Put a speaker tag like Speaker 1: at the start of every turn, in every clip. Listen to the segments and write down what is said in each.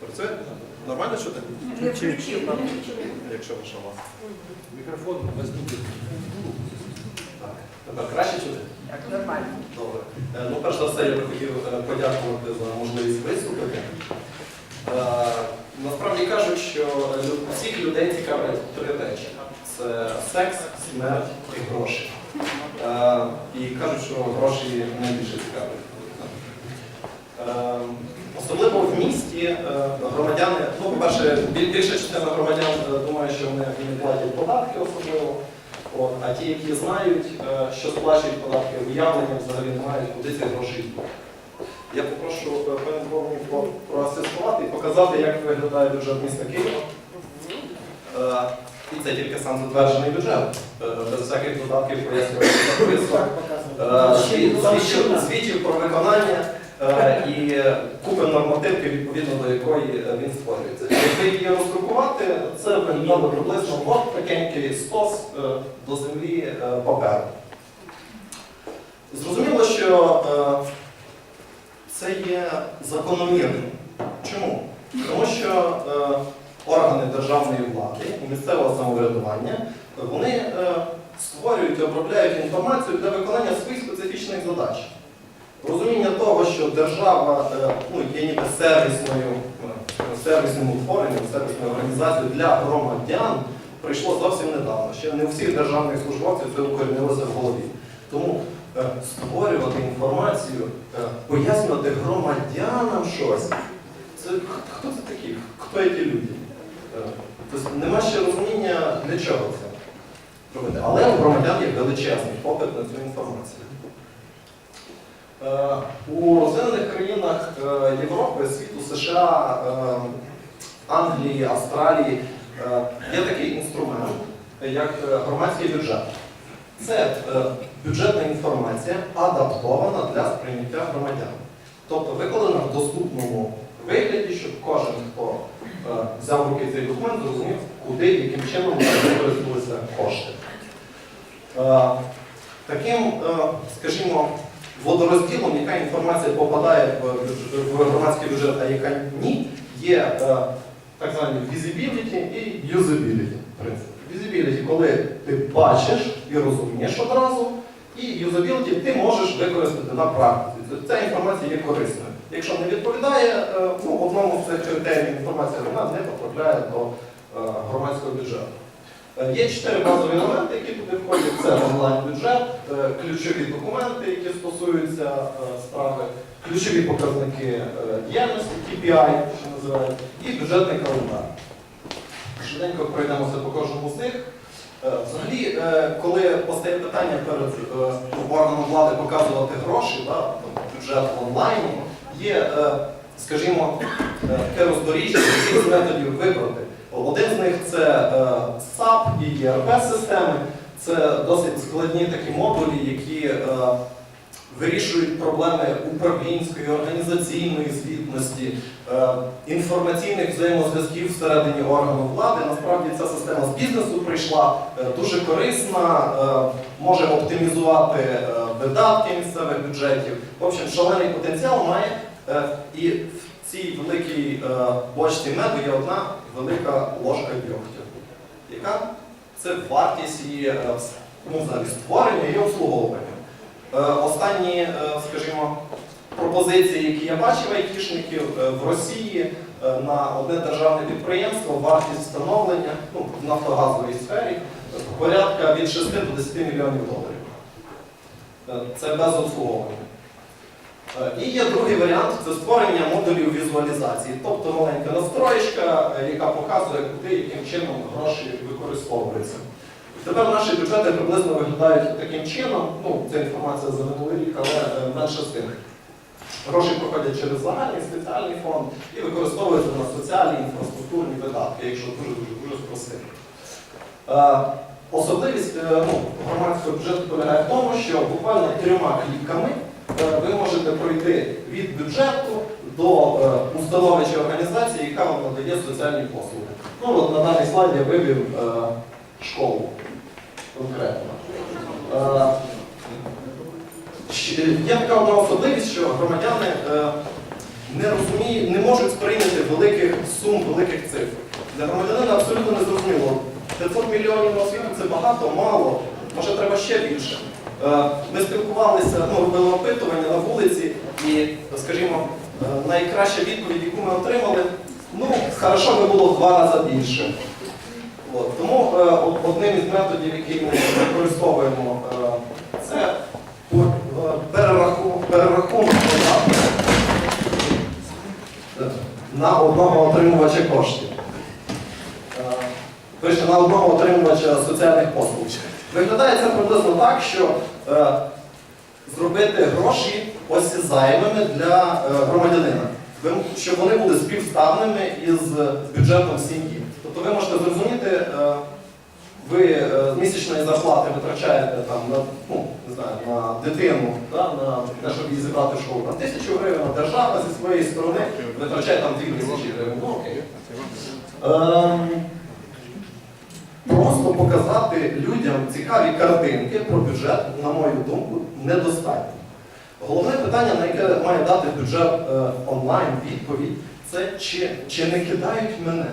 Speaker 1: Працює? Нормально чути?
Speaker 2: Не включив, не включив.
Speaker 1: Якщо ваша ласка.
Speaker 3: Мікрофон возьміть.
Speaker 1: Так. Тепер краще чути?
Speaker 2: Так, нормально.
Speaker 1: Добре. Е, Ну, перш за все, я би хотів е, подякувати за можливість виступити. Е, Насправді кажуть, що всіх людей цікавлять три речі: це секс, смерть і гроші. І кажуть, що гроші найбільше цікавлять. Особливо в місті е, громадяни, ну, по-перше, біль- більша частина громадян е, думає, що вони не платять податки особливо. От, а ті, які знають, е, що сплачують податки, уявлення взагалі не мають, куди ці гроші йдуть. Я попрошу пані Дворні проасистувати і показати, як виглядає бюджет міста Києва. І це тільки сам затверджений бюджет, без всяких додатків пояснювати записок. Про виконання і е, купи нормативки, відповідно до якої він створюється. Якщо її роздрукувати, це виглядало приблизно от такенький стос е, до землі е, паперу. Зрозуміло, що це є закономірним. Чому? Тому що органи державної влади і місцевого самоврядування вони створюють і обробляють інформацію для виконання своїх специфічних задач. Розуміння того, що держава е, ну, є ніби сервісною, е, сервісним утворенням, сервісною організацією для громадян прийшло зовсім недавно. Ще не у всіх державних службовців це укорінилося в голові. Тому е, створювати інформацію, пояснювати громадянам щось. Це хто це такі? Хто є ті люди? Тобто нема ще розуміння, для чого це робити. Але у громадян є величезний попит на цю інформацію. Е, У розвинених країнах е, Європи, світу, США, е, Англії, Австралії є такий інструмент, як громадський бюджет. Це бюджетна інформація, адаптована для сприйняття громадян. Тобто викладена в доступному вигляді, щоб кожен, хто взяв руки цей документ, зрозумів, куди і яким чином використовуються кошти. Таким, скажімо, водорозділом, яка інформація попадає в, громадський бюджет, а яка ні, є е, так звані visibility і usability. Visibility, коли ти бачиш і розумієш одразу, і usability ти можеш використати на практиці. Ця інформація є корисною. Якщо не відповідає е, ну, одному з цих критеріїв інформація, вона не потрапляє до е, громадського бюджету. Е, Є чотири базові елементи, які туди входять. Це онлайн-бюджет, е, ключові документи, які стосуються е, справи, ключові показники діяльності, KPI, що називають, і бюджетний календар. Швиденько пройдемося по кожному з них. Взагалі, коли постає питання перед органом влади показувати гроші, да, бюджет онлайн, є, скажімо, е, таке роздоріжжя, яких з методів вибрати. Один з них це е, SAP і ERP-системи. Це досить складні такі модулі, які е, вирішують проблеми управлінської, організаційної звітності, е, інформаційних взаємозв'язків всередині органу влади. Насправді ця система з бізнесу прийшла е, дуже корисна, е, може оптимізувати е, видатки місцевих бюджетів. В общем, шалений потенціал має. Е, І в цій великій е, бочці меду є одна велика ложка дьогтю. Яка це вартість її е, ну, взагалі, створення і обслуговування. Е, Останні, е, скажімо, пропозиції, які я бачив айтішників е, в Росії е, на одне державне підприємство, вартість встановлення ну, в нафтогазовій сфері порядка від 6 до 10 мільйонів доларів. Е, Це без обслуговування. Е, І є другий варіант це створення модулів візуалізації, тобто маленька настроєчка, е, яка показує, куди яким чином гроші використовуються. Тепер наші бюджети приблизно виглядають таким чином. Ну, це інформація за минулий рік, але е, менше з тим. Гроші проходять через загальний спеціальний фонд і використовуються на соціальні інфраструктурні видатки, якщо дуже-дуже дуже спростити. Особливість ну, громадського бюджету полягає в тому, що буквально трьома кліками е, ви можете пройти від бюджету до е, установи чи організації, яка вам надає соціальні послуги. Ну от на даний слайд я вивів е, школу конкретно. Е, Є така одна особливість, що громадяни е, не розуміють, не можуть сприйняти великих сум, великих цифр. Для громадянина абсолютно не зрозуміло. 500 мільйонів на освіту це багато, мало, може треба ще більше. Е, Ми спілкувалися, ну, робили опитування на вулиці, і, скажімо, е, найкраща відповідь, яку ми отримали, ну, хорошо би було два рази більше. От, тому е, одним із методів, який ми використовуємо, це перерахунок на одного отримувача коштів. Е, на одного отримувача соціальних послуг. Виглядає це приблизно так, що е, зробити гроші осязаємими для е, громадянина, щоб вони були співставними із бюджетом сім'ї. Тобто ви можете зрозуміти, е, ви е, з місячної зарплати витрачаєте там, на, ну, не знаю, на дитину, да, на те, щоб її зібрати в школу, там тисячу гривень, а держава зі своєї сторони витрачає там дві тисячі гривень. Ну, окей. Ем, Просто показати людям цікаві картинки про бюджет, на мою думку, недостатньо. Головне питання, на яке має дати бюджет е, онлайн відповідь, це чи, чи не кидають мене.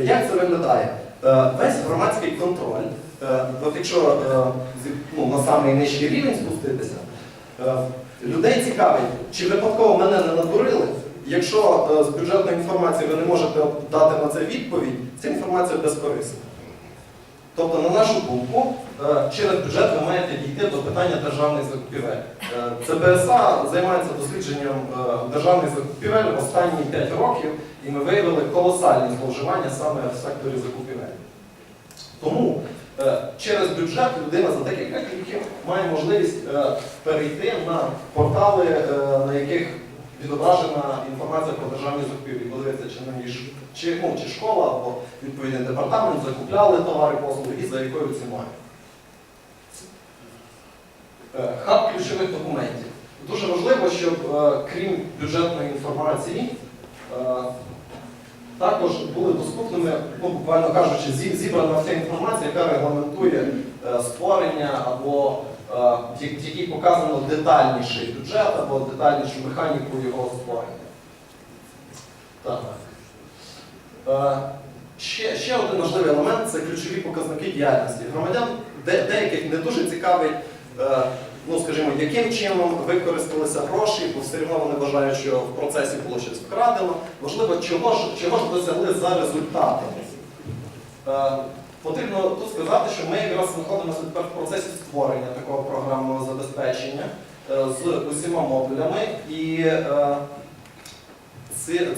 Speaker 1: Як це виглядає? Е, весь громадський контроль, е, от якщо ну, на самий нижчий рівень спуститися, людей цікавить, чи випадково мене не надурили. Якщо з бюджетної інформації ви не можете дати на це відповідь, ця інформація безкорисна. Тобто, на нашу думку, е, через бюджет ви маєте дійти до питання державних закупівель. Е, ЦБСА займається дослідженням е, державних закупівель останні 5 років, і ми виявили колосальні зловживання саме в секторі закупівель. Тому через бюджет людина за декілька кліків має можливість перейти на портали, на яких відображена інформація про державні закупівлі. Подивитися, чи на ніж чи, ну, чи школа або відповідний департамент закупляли товари послуги і за якою ціною. Е, Хаб ключових документів. Дуже важливо, щоб е, крім бюджетної інформації, е, також були доступними, ну, буквально кажучи, зі- зібрана вся інформація, яка регламентує створення або в якій показано детальніший бюджет або детальнішу механіку його створення. Так. Е, Ще, ще один важливий елемент це ключові показники діяльності. Громадян де, деяких не дуже цікавить, е, ну скажімо, яким чином використалися гроші, бо все одно вони вважають, що в процесі було щось вкрадено. Важливо, чого ж, чого ж досягли за результатами. Е, Потрібно тут сказати, що ми якраз знаходимося тепер в процесі створення такого програмного забезпечення е, з усіма модулями. І е,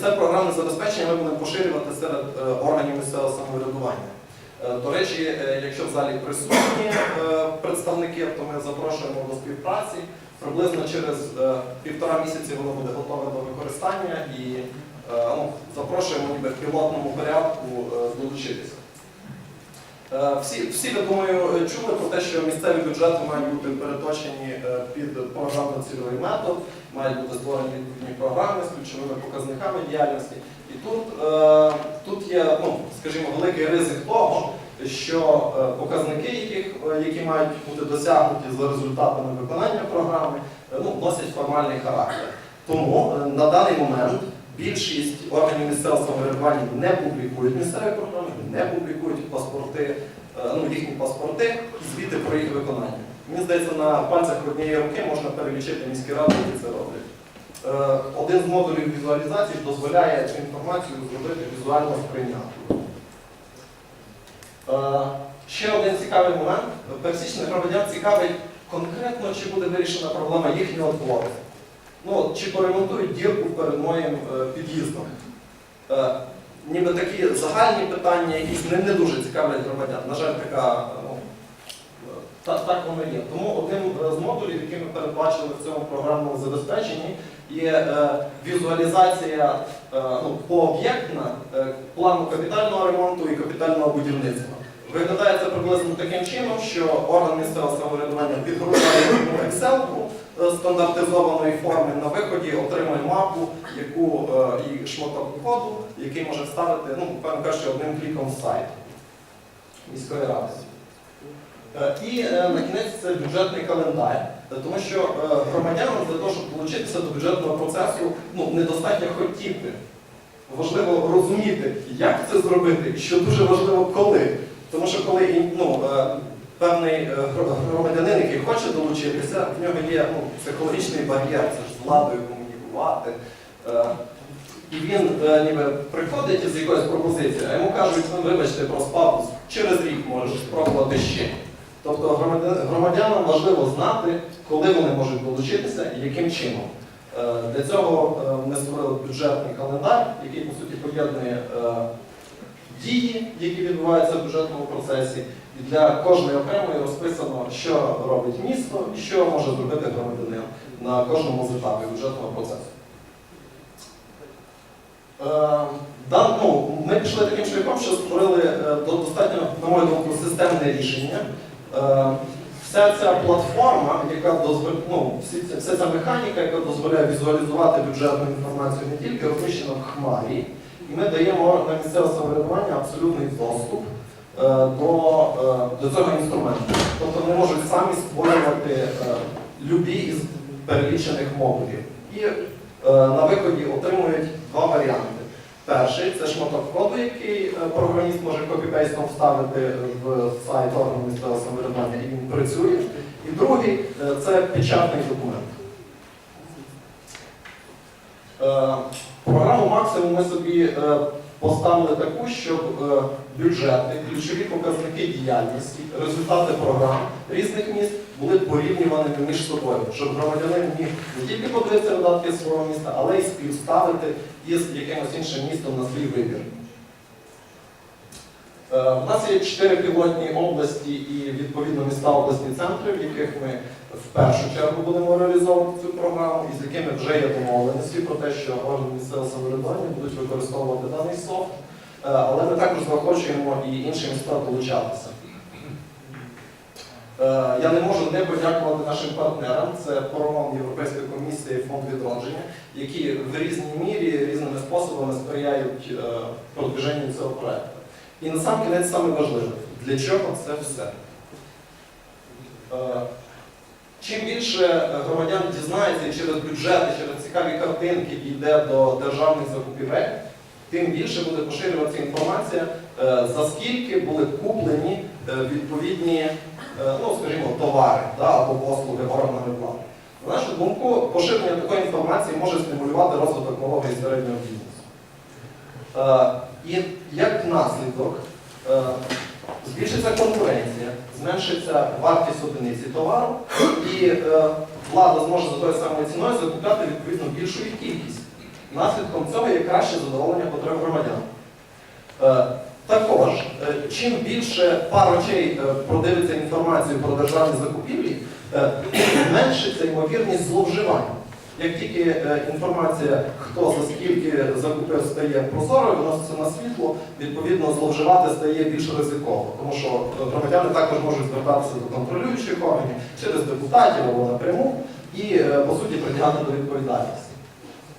Speaker 1: це програмне забезпечення ми будемо поширювати серед е, органів місцевого самоврядування. До речі, якщо в залі присутні представники, то ми запрошуємо до співпраці. Приблизно через півтора місяці воно буде готове до використання і ну, запрошуємо ніби в пілотному порядку долучитися. Е, Всі, всі, я думаю, чули про те, що місцеві бюджети мають бути переточені е, під програмно-цільовий метод, мають бути створені відповідні програми з ключовими показниками діяльності. І тут, е, тут є, ну, скажімо, великий ризик того, що показники, яких, які мають бути досягнуті за результатами виконання програми, ну, носять формальний характер. Тому на даний момент більшість органів місцевого самоврядування не публікують місцеві програми, не публікують паспорти, е, ну, їхні паспорти, звіти про їх виконання. Мені здається, на пальцях однієї руки можна перелічити міські ради, які це роблять. Е, Один з модулів візуалізації дозволяє цю інформацію зробити візуально сприйнятною. Е, Ще один цікавий момент. Пересічних громадян цікавить конкретно, чи буде вирішена проблема їхнього двору. Ну, чи поремонтують дірку перед моїм під'їздом. Ніби такі загальні питання, якісь не, не дуже цікавлять громадян. На жаль, така, ну, та- так воно є. Тому одним з модулів, який ми передбачили в цьому програмному забезпеченні, є е, візуалізація е, ну, пооб'єктна е, плану капітального ремонту і капітального будівництва. Виглядає це приблизно таким чином, що орган місцевого самоврядування підгружає одну Excel е, стандартизованої форми на виході, отримує мапу, яку е, і шматок коду, який може вставити, ну, буквально кажучи, одним кліком в сайт міської ради. Е, І е, на кінець це бюджетний календар. Тому що громадянам для того, щоб долучитися до бюджетного процесу, ну, недостатньо хотіти. Важливо розуміти, як це зробити, і що дуже важливо, коли. Тому що коли ну, певний е, громадянин, який хоче долучитися, в нього є ну, психологічний бар'єр, це ж з владою комунікувати. Е, І він е, ніби приходить із якоюсь пропозицією, а йому кажуть, ну вибачте, проспав, через рік можеш спробувати ще. Тобто громадянам важливо знати, коли вони можуть долучитися і яким чином. Для цього ми створили бюджетний календар, який по суті поєднує дії, які відбуваються в бюджетному процесі, і для кожної окремої розписано, що робить місто і що може зробити громадянин на кожному з етапів бюджетного процесу. Е, да, ну, ми пішли таким шляхом, що створили е, достатньо, на мою думку, системне рішення. Е, Вся ця платформа, яка дозволяє, ну, вся ця механіка, яка дозволяє візуалізувати бюджетну інформацію не тільки розміщена в хмарі, і ми даємо на місцеве самоврядування абсолютний доступ е, до, е, до цього інструменту. Тобто вони можуть самі створювати е, любі із перелічених модулів. І на виході отримують два варіанти. Перший це шматок коду, який програміст може копіпейстом вставити в сайт органу місцевого самоврядування і він працює. І другий це печатний документ. Програму максимум ми собі е, поставили таку, щоб е, бюджети, ключові показники діяльності, результати програм різних міст були порівнювані між собою, щоб громадянин міг не тільки подивитися видатки свого міста, але й співставити із якимось іншим містом на свій вибір. Е, У нас є чотири пілотні області і відповідно міста обласні центри, в яких ми в першу чергу будемо реалізовувати цю програму, і з якими вже є домовленості про те, що органи місцевого самоврядування будуть використовувати даний софт. Е, Але ми також заохочуємо і інші міста долучатися. Е, Я не можу не подякувати нашим партнерам. Це ПРОМ Європейська комісія і фонд відродження, які в різній мірі різними способами сприяють е, продвиженню цього проекту. І на сам кінець саме важливе, для чого це все? Е, Чим більше громадян дізнається через бюджети, через цікаві картинки йде до державних закупівель, тим більше буде поширюватися інформація, е, за скільки були куплені е, відповідні, ну скажімо, товари да, або послуги органами влади. На нашу думку, поширення такої інформації може стимулювати розвиток малого і середнього бізнесу. Як наслідок е, збільшиться конкуренція, зменшиться вартість одиниці товару, і е, влада зможе за тою самою ціною закупляти відповідно більшу кількість. Наслідком цього є краще задоволення потреб громадян. Е, Також, чим більше пар очей продивиться інформацію про державні закупівлі, е, тим зменшиться ймовірність зловживань. Як тільки е, інформація, хто за скільки закупив, стає прозорою, виноситься на світло, відповідно зловживати стає більш ризиково, тому що громадяни також можуть звертатися до контролюючих органів через депутатів або напряму і, е, по суті, притягати до відповідальності.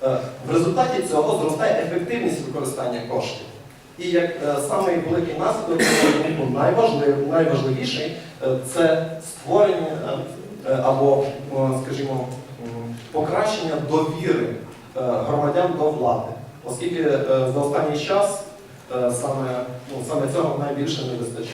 Speaker 1: Е, В результаті цього зростає ефективність використання коштів. І як самий великий наслідок, найважливіший це створення або, скажімо, покращення довіри е, громадян до влади. Оскільки е, за останній час е, саме, ну, саме цього найбільше не вистачає.